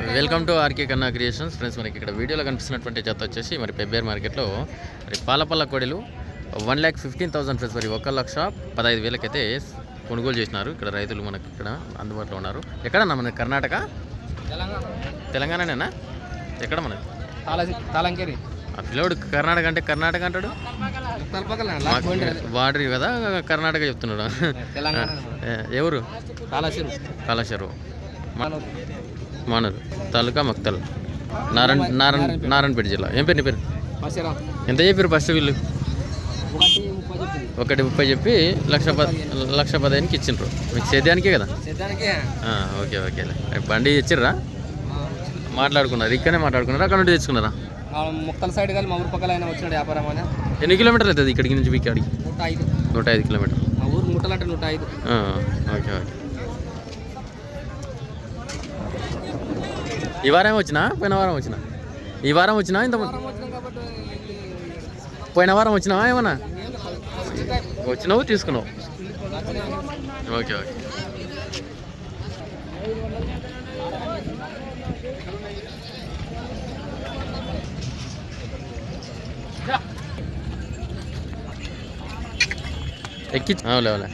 Welcome to RK Kanna creations. Friends మనకి ఇక్కడ వీడియోలో కనిపిస్తున్నటువంటి జత వచ్చేసి మరి పెబ్బేర్ మార్కెట్లో మరి పాలపల్ల కోడెలు one lakh fifteen thousand friends మరి ఒక లక్ష పదహైదు వేలకైతే కొనుగోలు చేసినారు. ఇక్కడ రైతులు మనకి ఇక్కడ అందుబాటులో ఉన్నారు. ఎక్కడన్నా మన కర్ణాటక? తెలంగాణ తెలంగాణనేనా? ఎక్కడ తాళంకేరి. ఆ పిల్లోడు కర్ణాటక అంటే కర్ణాటక అంటాడు? వాడరి కదా కర్ణాటక చెప్తున్నాడు. ఎవరు తాళాసిరు కాళేశ్వరం. మానూరు తాలూకా మక్తల్. నారాయణ నారాయణ నారాయణపేట జిల్లా. ఏం పేరు నీ పేరు? ఎంత చెప్పారు ఫస్ట్ వీళ్ళు? ఒకటి ముప్పై చెప్పి లక్ష ప లక్ష పదిహేనుకి ఇచ్చిండ్రు. మీకు సేద్యానికే కదా? Okay okay. బండి ఇచ్చిర్రా మాట్లాడుకున్నారు? ఇక్కడనే మాట్లాడుకున్నారు? అక్కడ నుండి తెచ్చుకున్నారా? ముక్కల సైడ్ కానీ మా ఊరు పక్కల ఆయన వచ్చినాడు వ్యాపారం అని. ఎన్ని కిలోమీటర్లు అవుతుంది ఇక్కడికి నుంచి మీకు అడిగి నూట ఐదు. నూట ఐదు కిలోమీటర్లు. మా ఊరు ముట్టలంటే నూట ఐదు. Okay okay. ఈ వారం వచ్చినా? పోయిన వారం వచ్చినా? ఈ వారం వచ్చినా ఇంత పోయిన వారం వచ్చినావా ఏమన్నా? వచ్చినావు తీసుకున్నావు. Okay okay. ఎక్కి అవులే అవులే